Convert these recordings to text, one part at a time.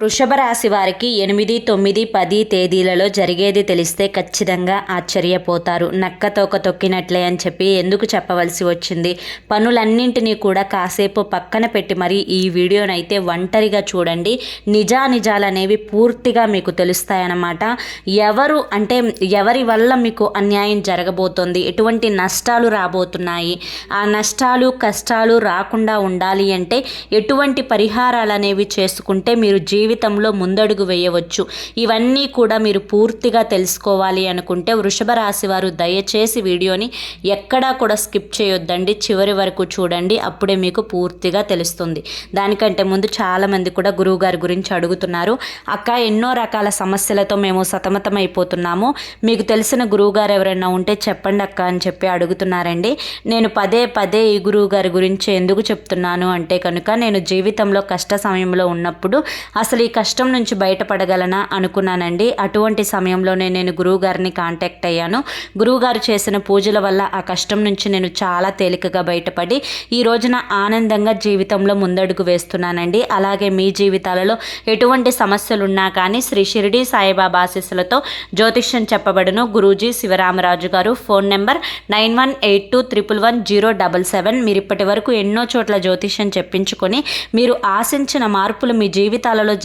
వృషభ రాశి వారికి ఎనిమిది తొమ్మిది పది తేదీలలో జరిగేది తెలిస్తే ఖచ్చితంగా ఆశ్చర్యపోతారు. నక్క తోక తొక్కినట్లే అని చెప్పి ఎందుకు చెప్పవలసి వచ్చింది? పనులన్నింటినీ కూడా కాసేపు పక్కన పెట్టి మరి ఈ వీడియోనైతే ఒంటరిగా చూడండి. నిజానిజాలు అనేవి పూర్తిగా మీకు తెలుస్తాయన్నమాట. ఎవరు అంటే ఎవరి వల్ల మీకు అన్యాయం జరగబోతోంది? ఎటువంటి నష్టాలు రాబోతున్నాయి? ఆ నష్టాలు కష్టాలు రాకుండా ఉండాలి అంటే ఎటువంటి పరిహారాలు అనేవి చేసుకుంటే మీరు జీవితంలో ముందడుగు వేయవచ్చు. ఇవన్నీ కూడా మీరు పూర్తిగా తెలుసుకోవాలి అనుకుంటే వృషభ రాశి వారు దయచేసి వీడియోని ఎక్కడా కూడా స్కిప్ చేయొద్దండి. చివరి వరకు చూడండి. అప్పుడే మీకు పూర్తిగా తెలుస్తుంది. దానికంటే ముందు చాలామంది కూడా గురువు గారి గురించి అడుగుతున్నారు. అక్క ఎన్నో రకాల సమస్యలతో మేము సతమతం అయిపోతున్నాము మీకు తెలిసిన గురువుగారు ఎవరైనా ఉంటే చెప్పండి అక్క అని చెప్పి అడుగుతున్నారండి. నేను పదే పదే ఈ గురువుగారి గురించి ఎందుకు చెప్తున్నాను అంటే కనుక నేను జీవితంలో కష్ట సమయంలో ఉన్నప్పుడు అసలు ఈ కష్టం నుంచి బయటపడగలనా అనుకున్నానండి. అటువంటి సమయంలోనే నేను గురువుగారిని కాంటాక్ట్ అయ్యాను. గురువుగారు చేసిన పూజల వల్ల ఆ కష్టం నుంచి నేను చాలా తేలికగా బయటపడి ఈ రోజున ఆనందంగా జీవితంలో ముందడుగు వేస్తున్నానండి. అలాగే మీ జీవితాలలో ఎటువంటి సమస్యలున్నా కానీ శ్రీ షిరిడి సాయిబాబా ఆశీస్సులతో జ్యోతిష్యం చెప్పబడును. గురూజీ శివరామరాజు గారు phone number nine one eight two triple one zero double seven. మీరు ఇప్పటి వరకు ఎన్నో చోట్ల జ్యోతిష్యం చెప్పించుకొని మీరు ఆశించిన మార్పులు మీ జీవితాలలో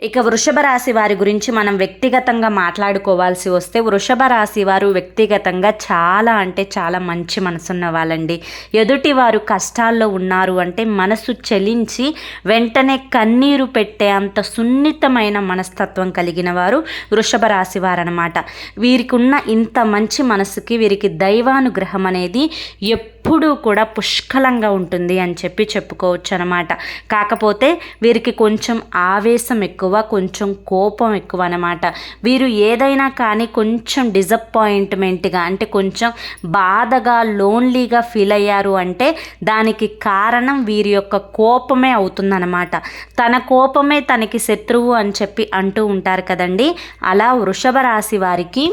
ఇక వృషభ రాశి వారి గురించి మనం వ్యక్తిగతంగా మాట్లాడుకోవాల్సి వస్తే వృషభ రాశి వారు వ్యక్తిగతంగా చాలా అంటే చాలా మంచి మనసున్న వాళ్ళండి. ఎదుటి వారు కష్టాల్లో ఉన్నారు అంటే మనసు చెలించి వెంటనే కన్నీరు పెట్టే అంత సున్నితమైన మనస్తత్వం కలిగిన వారు వృషభ రాశి వారు అనమాట వీరికి ఉన్న ఇంత మంచి మనసుకి వీరికి దైవానుగ్రహం అనేది ఎప్పుడూ కూడా పుష్కలంగా ఉంటుంది అని చెప్పి చెప్పుకోవచ్చు అనమాట కాకపోతే వీరికి కొంచెం ఆవేశం ఎక్కువ ఎక్కువ కొంచెం కోపం ఎక్కువ అనమాట వీరు ఏదైనా కానీ కొంచెం డిసప్పాయింట్మెంట్గా అంటే కొంచెం బాధగా లోన్లీగా ఫీల్ అయ్యారు అంటే దానికి కారణం వీరి యొక్క కోపమే అవుతుందన్నమాట తన కోపమే తనకి శత్రువు అని చెప్పి అంటూ ఉంటారు కదండి. అలా వృషభ రాశి వారికి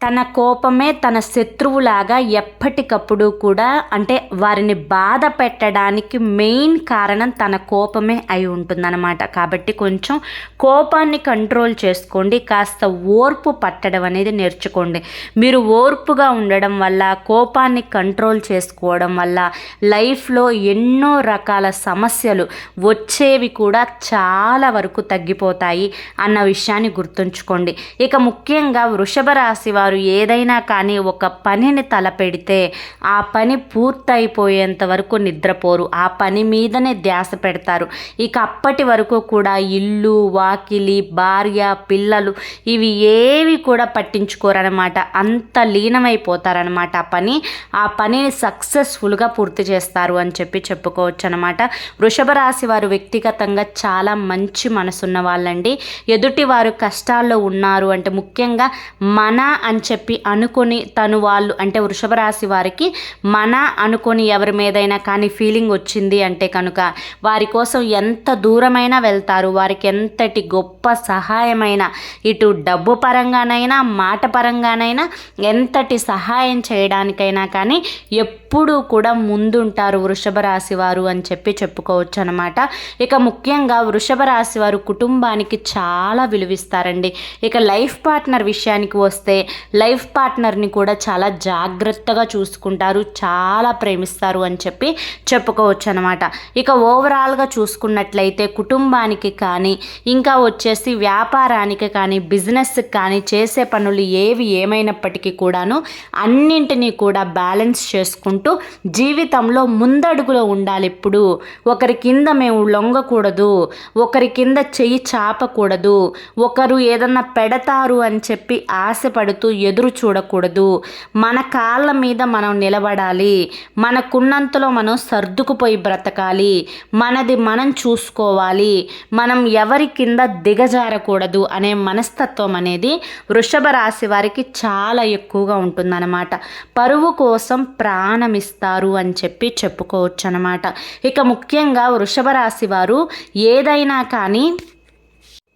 తన కోపమే తన శత్రువులాగా ఎప్పటికప్పుడు కూడా అంటే వారిని బాధ పెట్టడానికి మెయిన్ కారణం తన కోపమే అయి ఉంటుందన్నమాట. కాబట్టి కొంచెం కోపాన్ని కంట్రోల్ చేసుకోండి కాస్త ఓర్పు పట్టడం అనేది నేర్చుకోండి. మీరు ఓర్పుగా ఉండడం వల్ల కోపాన్ని కంట్రోల్ చేసుకోవడం వల్ల లైఫ్లో ఎన్నో రకాల సమస్యలు వచ్చేవి కూడా చాలా వరకు తగ్గిపోతాయి అన్న విషయాన్ని గుర్తుంచుకోండి. ఇక ముఖ్యంగా వృషభ రాశి వారు వారు ఏదైనా కానీ ఒక పనిని తలపెడితే ఆ పని పూర్తయిపోయేంత వరకు నిద్రపోరు. ఆ పని మీదనే ధ్యాస పెడతారు. ఇక అప్పటి వరకు కూడా ఇల్లు వాకిలి భార్య పిల్లలు ఇవి ఏవి కూడా పట్టించుకోరనమాట అంత లీనమైపోతారనమాట ఆ పని. ఆ పనిని సక్సెస్ఫుల్గా పూర్తి చేస్తారు అని చెప్పి చెప్పుకోవచ్చు అనమాట వృషభ రాశి వారు వ్యక్తిగతంగా చాలా మంచి మనసున్న వాళ్ళండి. ఎదుటి వారు కష్టాల్లో ఉన్నారు అంటే ముఖ్యంగా మన అని చెప్పి అనుకొని తను వాళ్ళు అంటే వృషభ రాశి వారికి మన అనుకొని ఎవరి మీదైనా కానీ ఫీలింగ్ వచ్చింది అంటే కనుక వారి కోసం ఎంత దూరమైనా వెళ్తారు. వారికి ఎంతటి గొప్ప సహాయమైన ఇటు డబ్బు పరంగానైనా మాట పరంగానైనా ఎంతటి సహాయం చేయడానికైనా కానీ ఎప్పుడూ కూడా ముందుంటారు వృషభ రాశి వారు అని చెప్పి చెప్పుకోవచ్చు అనమాట ఇక ముఖ్యంగా వృషభ రాశి వారు కుటుంబానికి చాలా విలువిస్తారండి. ఇక లైఫ్ పార్ట్నర్ విషయానికి వస్తే లైఫ్ పార్ట్నర్ని కూడా చాలా జాగ్రత్తగా చూసుకుంటారు చాలా ప్రేమిస్తారు అని చెప్పి చెప్పుకోవచ్చు అనమాట ఇక ఓవరాల్గా చూసుకున్నట్లయితే కుటుంబానికి కానీ ఇంకా వచ్చేసి వ్యాపారానికి కానీ బిజినెస్కి కానీ చేసే పనులు ఏవి ఏమైనప్పటికీ కూడాను అన్నింటినీ కూడా బ్యాలెన్స్ చేసుకుంటూ జీవితంలో ముందడుగులో ఉండాలి ఇప్పుడు ఒకరి కింద మేము లొంగకూడదు ఒకరి కింద చెయ్యి చాపకూడదు ఒకరు ఏదన్నా పెడతారు అని చెప్పి ఆశపడుతూ ఎదురు చూడకూడదు. మన కాళ్ళ మీద మనం నిలబడాలి. మనకున్నంతలో మనం సర్దుకుపోయి బ్రతకాలి. మనది మనం చూసుకోవాలి. మనం ఎవరి కింద దిగజారకూడదు అనే మనస్తత్వం అనేది వృషభ రాశి వారికి చాలా ఎక్కువగా ఉంటుందన్నమాట. పరువు కోసం ప్రాణమిస్తారు అని చెప్పి చెప్పుకోవచ్చు అనమాట ఇక ముఖ్యంగా వృషభ రాశి వారు ఏదైనా కానీ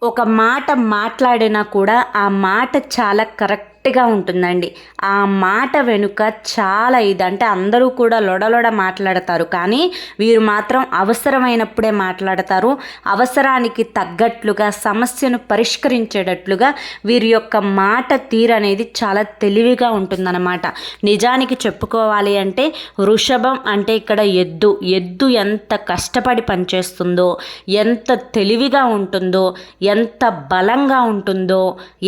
ఒక మాట మాట్లాడినా కూడా ఆ మాట చాలా కరెక్ట్ గట్టిగా ఉంటుందండి. ఆ మాట వెనుక చాలా ఇది. అంటే అందరూ కూడా లొడలొడ మాట్లాడతారు. కానీ వీరు మాత్రం అవసరమైనప్పుడే మాట్లాడతారు. అవసరానికి తగ్గట్లుగా సమస్యను పరిష్కరించేటట్లుగా వీరి యొక్క మాట తీరు అనేది చాలా తెలివిగా ఉంటుందన్నమాట. నిజానికి చెప్పుకోవాలి అంటే వృషభం అంటే ఇక్కడ ఎద్దు. ఎద్దు ఎంత కష్టపడి పనిచేస్తుందో ఎంత తెలివిగా ఉంటుందో ఎంత బలంగా ఉంటుందో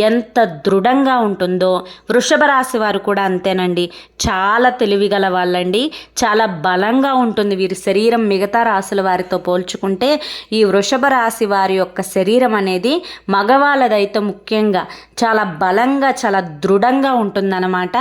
ఎంత దృఢంగా ఉంటుందో ఉంటుందో? వృషభ రాశి వారు కూడా అంతేనండి. చాలా తెలివిగల వాళ్ళండి. చాలా బలంగా ఉంటుంది వీరి శరీరం మిగతా రాశుల వారితో పోల్చుకుంటే. ఈ వృషభ రాశి వారి యొక్క శరీరం అనేది మగవాళ్ళదైతే ముఖ్యంగా చాలా బలంగా చాలా దృఢంగా ఉంటుందన్నమాట.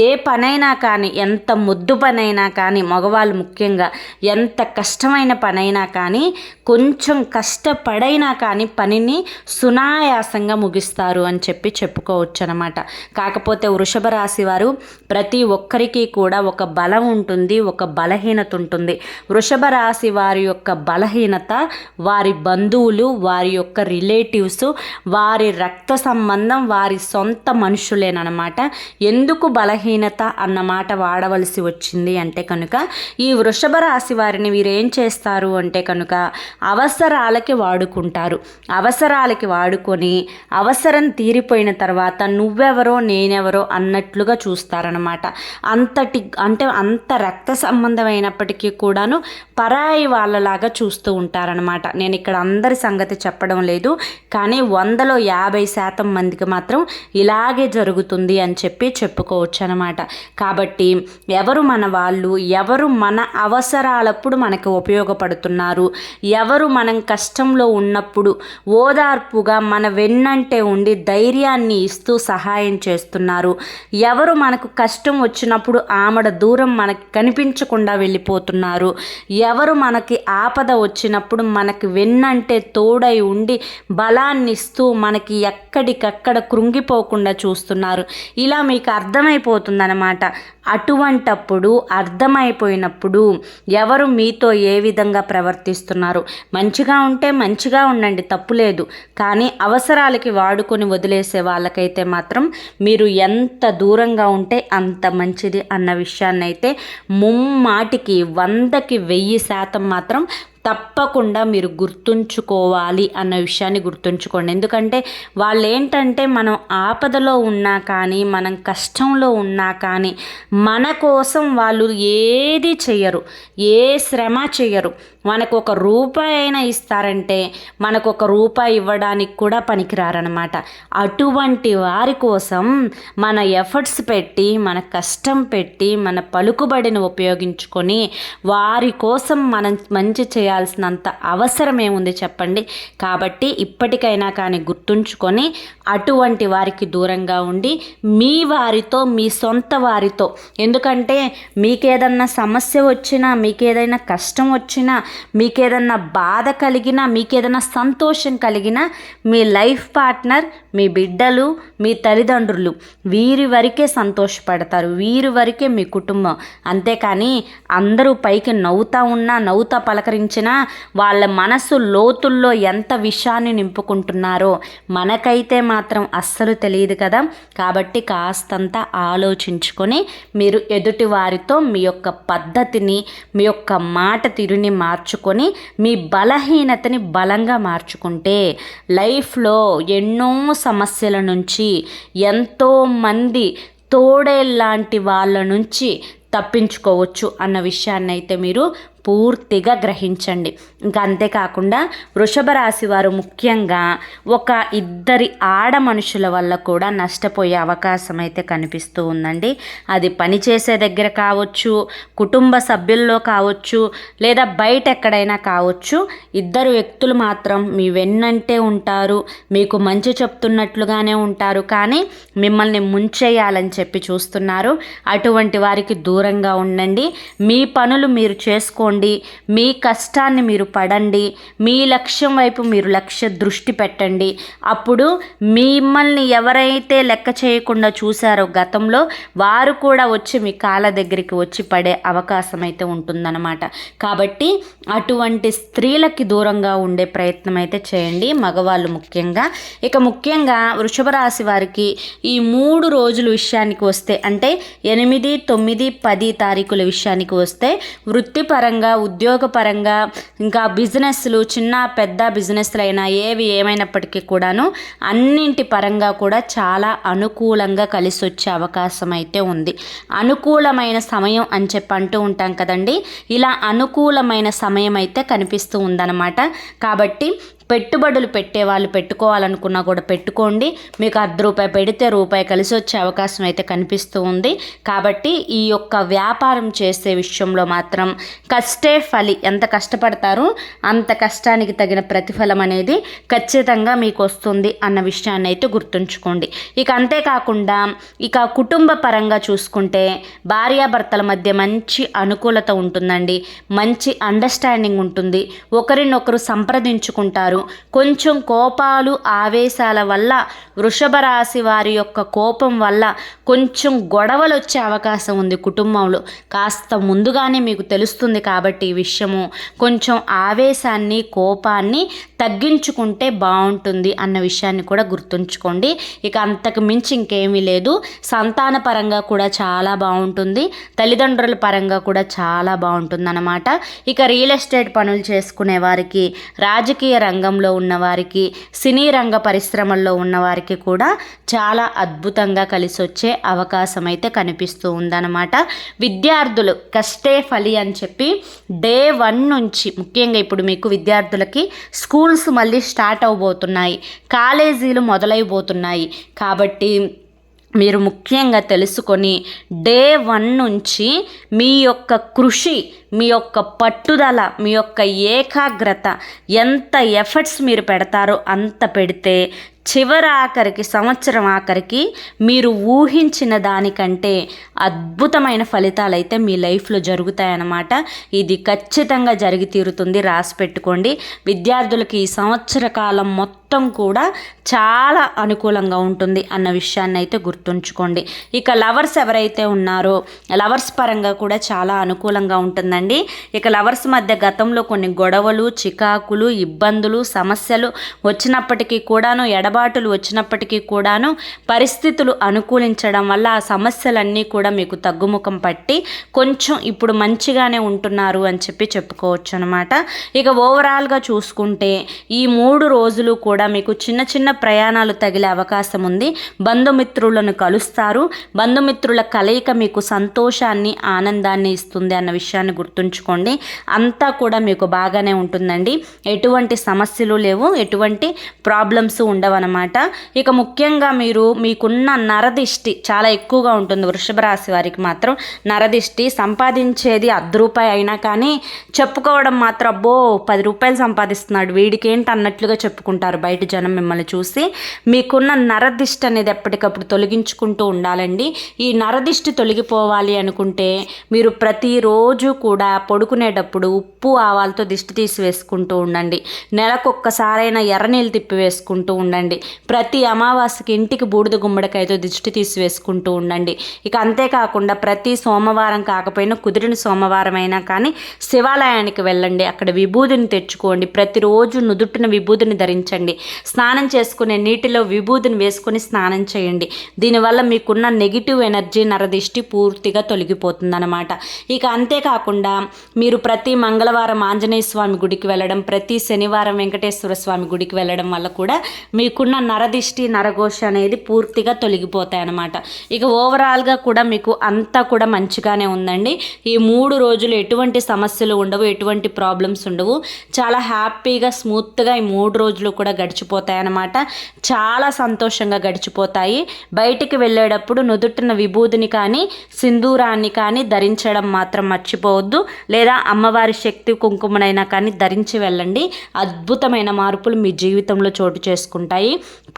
ఏ పనైనా కానీ ఎంత ముద్దు పనైనా కానీ మగవాళ్ళు ముఖ్యంగా ఎంత కష్టమైన పనైనా కానీ కొంచెం కష్టపడైనా కానీ పనిని సునాయాసంగా ముగిస్తారు అని చెప్పి చెప్పుకోవచ్చు అనమాట కాకపోతే వృషభ రాశి వారు ప్రతి ఒక్కరికి కూడా ఒక బలం ఉంటుంది ఒక బలహీనత ఉంటుంది. వృషభ రాశి వారి యొక్క బలహీనత వారి బంధువులు వారి యొక్క రిలేటివ్స్ వారి రక్త సంబంధం వారి సొంత మనుషులేనమాట ఎందుకు బలహీనత అన్నమాట వాడవలసి వచ్చింది అంటే కనుక ఈ వృషభ రాశి వారిని వీరు ఏం చేస్తారు అంటే కనుక అవసరాలకి వాడుకుంటారు. అవసరాలకి వాడుకొని అవసరం తీరిపోయిన తర్వాత నువ్వెవరు నువ్వెవరో నేనెవరో అన్నట్లుగా చూస్తారనమాట అంతటి అంటే అంత రక్త సంబంధమైనప్పటికీ కూడాను పరాయి వాళ్ళలాగా చూస్తూ ఉంటారనమాట నేను ఇక్కడ అందరి సంగతి చెప్పడం లేదు కానీ వందలో యాభై శాతం మందికి మాత్రం ఇలాగే జరుగుతుంది అని చెప్పి చెప్పుకోవచ్చు అనమాట కాబట్టి ఎవరు మన వాళ్ళు ఎవరు మన అవసరాలప్పుడు మనకు ఉపయోగపడుతున్నారు ఎవరు మనం కష్టంలో ఉన్నప్పుడు ఓదార్పుగా మన వెన్నంటే ఉండి ధైర్యాన్ని ఇస్తూ సహాయం చేస్తున్నారు. ఎవరు మనకు కష్టం వచ్చినప్పుడు ఆమెడ దూరం మనకి కనిపించకుండా వెళ్ళిపోతున్నారు. ఎవరు మనకి ఆపద వచ్చినప్పుడు మనకి వెన్నంటే తోడై ఉండి బలాన్ని ఇస్తూ మనకి ఎక్కడికక్కడ కృంగిపోకుండా చూస్తున్నారు. ఇలా మీకు అర్థమైపోతుందన్నమాట. అటువంటప్పుడు అర్థమైపోయినప్పుడు ఎవరు మీతో ఏ విధంగా ప్రవర్తిస్తున్నారు? మంచిగా ఉంటే మంచిగా ఉండండి తప్పులేదు కానీ అవసరాలకి వాడుకొని వదిలేసే వాళ్ళకైతే మాత్రం మీరు ఎంత దూరంగా ఉంటే అంత మంచిది అన్న విషయాన్ని అయితే ముమ్మాటికి వందకి వెయ్యి శాతం మాత్రం తప్పకుండా మీరు గుర్తుంచుకోవాలి అన్న విషయాన్ని గుర్తుంచుకోండి. ఎందుకంటే వాళ్ళు ఏంటంటే మనం ఆపదలో ఉన్నా కానీ మనం కష్టంలో ఉన్నా కానీ మన కోసం వాళ్ళు ఏది చెయ్యరు ఏ శ్రమ చెయ్యరు. మనకు ఒక రూపాయి అయినా ఇస్తారంటే మనకు ఒక రూపాయి ఇవ్వడానికి కూడా పనికిరారనమాట అటువంటి వారి కోసం మన ఎఫర్ట్స్ పెట్టి మన కష్టం పెట్టి మన పలుకుబడిని ఉపయోగించుకొని వారి కోసం మనం మంచి చేయాల్సినంత అవసరం ఏముంది చెప్పండి. కాబట్టి ఇప్పటికైనా కానీ గుర్తుంచుకొని అటువంటి వారికి దూరంగా ఉండి మీ వారితో మీ సొంత వారితో ఎందుకంటే మీకేదన్నా సమస్య వచ్చినా మీకేదైనా కష్టం వచ్చినా మీకేదన్నా బాధ కలిగినా మీకేదన్నా సంతోషం కలిగినా మీ లైఫ్ పార్ట్నర్ మీ బిడ్డలు మీ తల్లిదండ్రులు వీరి వరకే సంతోషపడతారు. వీరి వరకే మీ కుటుంబం. అంతేకాని అందరూ పైకి నవ్వుతా ఉన్నా నవ్వుతా వచ్చినా వాళ్ళ మనసు లోతుల్లో ఎంత విషాన్ని నింపుకుంటున్నారో మనకైతే మాత్రం అస్సలు తెలియదు కదా. కాబట్టి కాస్తంత ఆలోచించుకొని మీరు ఎదుటి వారితో మీ యొక్క పద్ధతిని మీ యొక్క మాట తీరుని మార్చుకొని మీ బలహీనతని బలంగా మార్చుకుంటే లైఫ్లో ఎన్నో సమస్యల నుంచి ఎంతోమంది తోడేలాంటి వాళ్ళ నుంచి తప్పించుకోవచ్చు అన్న విషయాన్ని అయితే మీరు పూర్తిగా గ్రహించండి. ఇంకా అంతేకాకుండా వృషభ రాశి వారు ముఖ్యంగా ఒక ఇద్దరి ఆడ మనుషుల వల్ల కూడా నష్టపోయే అవకాశం అయితే కనిపిస్తూ ఉందండి. అది పనిచేసే దగ్గర కావచ్చు కుటుంబ సభ్యుల్లో కావచ్చు లేదా బయట ఎక్కడైనా కావచ్చు ఇద్దరు వ్యక్తులు మాత్రం మీ వెన్నంటే ఉంటారు మీకు మంచి చెప్తున్నట్లుగానే ఉంటారు. కానీ మిమ్మల్ని ముంచేయాలని చెప్పి చూస్తున్నారు. అటువంటి వారికి దూరంగా ఉండండి. మీ పనులు మీరు చేసుకోండి. మీ కష్టాన్ని మీరు పడండి. మీ లక్ష్యం వైపు మీరు లక్ష్య దృష్టి పెట్టండి. అప్పుడు మిమ్మల్ని ఎవరైతే లెక్క చేయకుండా చూశారో గతంలో వారు కూడా వచ్చి మీ కాళ్ళ దగ్గరికి వచ్చి పడే అవకాశం అయితే ఉంటుందన్నమాట. కాబట్టి అటువంటి స్త్రీలకి దూరంగా ఉండే ప్రయత్నం అయితే చేయండి. మగవాళ్ళు ముఖ్యంగా. ఇక ముఖ్యంగా వృషభ రాశి వారికి ఈ మూడు రోజుల విషయానికి వస్తే అంటే ఎనిమిది తొమ్మిది పది తారీఖుల విషయానికి వస్తే వృత్తిపరంగా ఉద్యోగపరంగా ఇంకా బిజినెస్లు చిన్న పెద్ద బిజినెస్లు అయినా ఏవి ఏమైనప్పటికీ కూడాను అన్నింటి పరంగా కూడా చాలా అనుకూలంగా కలిసి వచ్చే అవకాశం అయితే ఉంది. అనుకూలమైన సమయం అని చెప్పి అంటూ ఉంటాం కదండి. ఇలా అనుకూలమైన సమయం అయితే కనిపిస్తూ ఉందన్నమాట. కాబట్టి పెట్టుబడులు పెట్టే వాళ్ళు పెట్టుకోవాలనుకున్నా కూడా పెట్టుకోండి. మీకు అర్ధ రూపాయి పెడితే రూపాయి కలిసి వచ్చే అవకాశం అయితే కనిపిస్తూ ఉంది. కాబట్టి ఈ యొక్క వ్యాపారం చేసే విషయంలో మాత్రం కష్టే ఫలి. ఎంత కష్టపడతారో అంత కష్టానికి తగిన ప్రతిఫలం అనేది ఖచ్చితంగా మీకు వస్తుంది అన్న విషయాన్ని అయితే గుర్తుంచుకోండి. ఇక అంతేకాకుండా ఇక కుటుంబ పరంగా చూసుకుంటే భార్యాభర్తల మధ్య మంచి అనుకూలత ఉంటుందండి. మంచి అండర్స్టాండింగ్ ఉంటుంది. ఒకరినొకరు సంప్రదించుకుంటారు. కొంచెం కోపాలు ఆవేశాల వల్ల వృషభ రాశి వారి యొక్క కోపం వల్ల కొంచెం గొడవలు వచ్చే అవకాశం ఉంది కుటుంబంలో. కాస్త ముందుగానే మీకు తెలుస్తుంది కాబట్టి ఈ విషయము. కొంచెం ఆవేశాన్ని కోపాన్ని తగ్గించుకుంటే బాగుంటుంది అన్న విషయాన్ని కూడా గుర్తుంచుకోండి. ఇక అంతకు మించి ఇంకేమీ లేదు. సంతాన పరంగా కూడా చాలా బాగుంటుంది. తల్లిదండ్రుల పరంగా కూడా చాలా బాగుంటుంది అన్నమాట ఇక రియల్ ఎస్టేట్ పనులు చేసుకునే వారికి రాజకీయ రంగం రంగంలో ఉన్నవారికి సినీ రంగ పరిశ్రమల్లో ఉన్నవారికి కూడా చాలా అద్భుతంగా కలిసి వచ్చే అవకాశం అయితే కనిపిస్తూ ఉందన్నమాట. విద్యార్థులు కష్టే ఫలి అని చెప్పి డే వన్ నుంచి ముఖ్యంగా ఇప్పుడు మీకు విద్యార్థులకి స్కూల్స్ మళ్ళీ స్టార్ట్ అవబోతున్నాయి. కాలేజీలు మొదలైపోతున్నాయి. కాబట్టి మీరు ముఖ్యంగా తెలుసుకొని డే వన్ నుంచి మీ యొక్క కృషి మీ యొక్క పట్టుదల మీ యొక్క ఏకాగ్రత ఎంత ఎఫర్ట్స్ మీరు పెడతారో అంత పెడితే చివరి ఆఖరికి సంవత్సరం ఆఖరికి మీరు ఊహించిన దానికంటే అద్భుతమైన ఫలితాలు అయితే మీ లైఫ్లో జరుగుతాయన్నమాట. ఇది ఖచ్చితంగా జరిగి తీరుతుంది. రాసి పెట్టుకోండి. విద్యార్థులకి ఈ సంవత్సర కాలం మొత్తం కూడా చాలా అనుకూలంగా ఉంటుంది అన్న విషయాన్ని అయితే గుర్తుంచుకోండి. ఇక లవర్స్ ఎవరైతే ఉన్నారో లవర్స్ పరంగా కూడా చాలా అనుకూలంగా ఉంటుందండి. ఇక లవర్స్ మధ్య గతంలో కొన్ని గొడవలు చికాకులు ఇబ్బందులు సమస్యలు వచ్చినప్పటికీ కూడాను ఎడబాటులు వచ్చినప్పటికీ కూడాను పరిస్థితులు అనుకూలించడం వల్ల ఆ సమస్యలన్నీ కూడా మీకు తగ్గుముఖం పట్టి కొంచెం ఇప్పుడు మంచిగానే ఉంటున్నారు అని చెప్పి చెప్పుకోవచ్చు అనమాట ఇక ఓవరాల్గా చూసుకుంటే ఈ మూడు రోజులు కూడా మీకు చిన్న చిన్న ప్రయాణాలు తగిలే అవకాశం ఉంది. బంధుమిత్రులను కలుస్తారు. బంధుమిత్రుల కలయిక మీకు సంతోషాన్ని ఆనందాన్ని ఇస్తుంది అన్న విషయాన్ని గుర్తు గుర్తుంచుకోండి. అంతా కూడా మీకు బాగానే ఉంటుందండి. ఎటువంటి సమస్యలు లేవు. ఎటువంటి ప్రాబ్లమ్స్ ఉండవన్నమాట. ఇక ముఖ్యంగా మీరు మీకున్న నరదిష్టి చాలా ఎక్కువగా ఉంటుంది వృషభ రాశి వారికి మాత్రం. నరదిష్టి సంపాదించేది అర్ధ రూపాయి అయినా కానీ చెప్పుకోవడం మాత్రం అబ్బో పది రూపాయలు సంపాదిస్తున్నాడు. వీడికి ఏంటి అన్నట్లుగా చెప్పుకుంటారు బయట జనం మిమ్మల్ని చూసి. మీకున్న నరదిష్టి అనేది ఎప్పటికప్పుడు తొలగించుకుంటూ ఉండాలండి. ఈ నరదిష్టి తొలగిపోవాలి అనుకుంటే మీరు ప్రతిరోజు కూడా పడుకునేటప్పుడు ఉప్పు ఆవాలతో దిష్టి తీసి వేసుకుంటూ ఉండండి. నెలకొక్కసారైనా ఎర్రనీళ్ళు తిప్పి వేసుకుంటూ ఉండండి. ప్రతి అమావాస్యకి ఇంటికి బూడిద గుమ్మడికాయతో దిష్టి తీసి వేసుకుంటూ ఉండండి. ఇక అంతేకాకుండా ప్రతి సోమవారం కాకపోయినా కుదిరిన సోమవారం అయినా కానీ శివాలయానికి వెళ్ళండి. అక్కడ విభూదిని తెచ్చుకోండి. ప్రతిరోజు నుదుటిన విభూదిని ధరించండి. స్నానం చేసుకునే నీటిలో విభూదిని వేసుకొని స్నానం చేయండి. దీనివల్ల మీకున్న నెగిటివ్ ఎనర్జీ నరదిష్టి పూర్తిగా తొలగిపోతుందన్నమాట. ఇక అంతేకాకుండా కాకుండా మీరు ప్రతి మంగళవారం ఆంజనేయ స్వామి గుడికి వెళ్ళడం ప్రతి శనివారం వెంకటేశ్వర స్వామి గుడికి వెళ్ళడం వల్ల కూడా మీకున్న నరదిష్టి నరఘోష అనేది పూర్తిగా తొలగిపోతాయి అన్నమాట. ఇక ఓవరాల్గా కూడా మీకు అంతా కూడా మంచిగానే ఉందండి. ఈ మూడు రోజులు ఎటువంటి సమస్యలు ఉండవు ఎటువంటి ప్రాబ్లమ్స్ ఉండవు. చాలా హ్యాపీగా స్మూత్గా ఈ మూడు రోజులు కూడా గడిచిపోతాయి అన్నమాట. చాలా సంతోషంగా గడిచిపోతాయి. బయటికి వెళ్ళేటప్పుడు నుదుటిన విభూదిని కానీ సింధూరాన్ని కానీ ధరించడం మాత్రం మర్చిపోవద్దు. లేదా అమ్మవారి శక్తి కుంకుమనైనా కానీ ధరించి వెళ్ళండి. అద్భుతమైన మార్పులు మీ జీవితంలో చోటు చేసుకుంటాయి.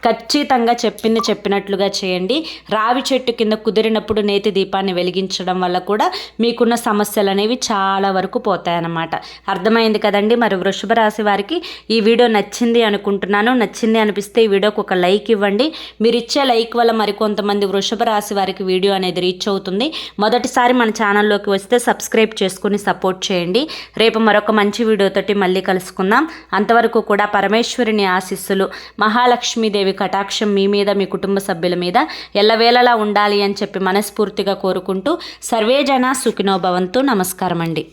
ఖచ్చితంగా చెప్పింది చెప్పినట్లుగా చేయండి. రావి చెట్టు కింద కుదిరినప్పుడు నేతి దీపాన్ని వెలిగించడం వల్ల కూడా మీకున్న సమస్యలు అనేవి చాలా వరకు పోతాయన్నమాట. అర్థమైంది కదండి? మరి వృషభ రాశి వారికి ఈ వీడియో నచ్చింది అనుకుంటున్నాను. నచ్చింది అనిపిస్తే ఈ వీడియోకి ఒక లైక్ ఇవ్వండి. మీరు ఇచ్చే లైక్ వల్ల మరికొంతమంది వృషభ రాశి వారికి వీడియో అనేది రీచ్ అవుతుంది. మొదటిసారి మన ఛానల్లోకి వస్తే సబ్స్క్రైబ్ చేసుకుని సపోర్ట్ చేయండి. రేపు మరొక మంచి వీడియోతోటి మళ్ళీ కలుసుకుందాం. అంతవరకు కూడా పరమేశ్వరుని ఆశీస్సులు మహాలక్ష్మీదేవి కటాక్షం మీ మీద మీ కుటుంబ సభ్యుల మీద ఎల్లవేళలా ఉండాలి అని చెప్పి మనస్ఫూర్తిగా కోరుకుంటూ సర్వేజన సుఖినో భవంతు. నమస్కారం అండి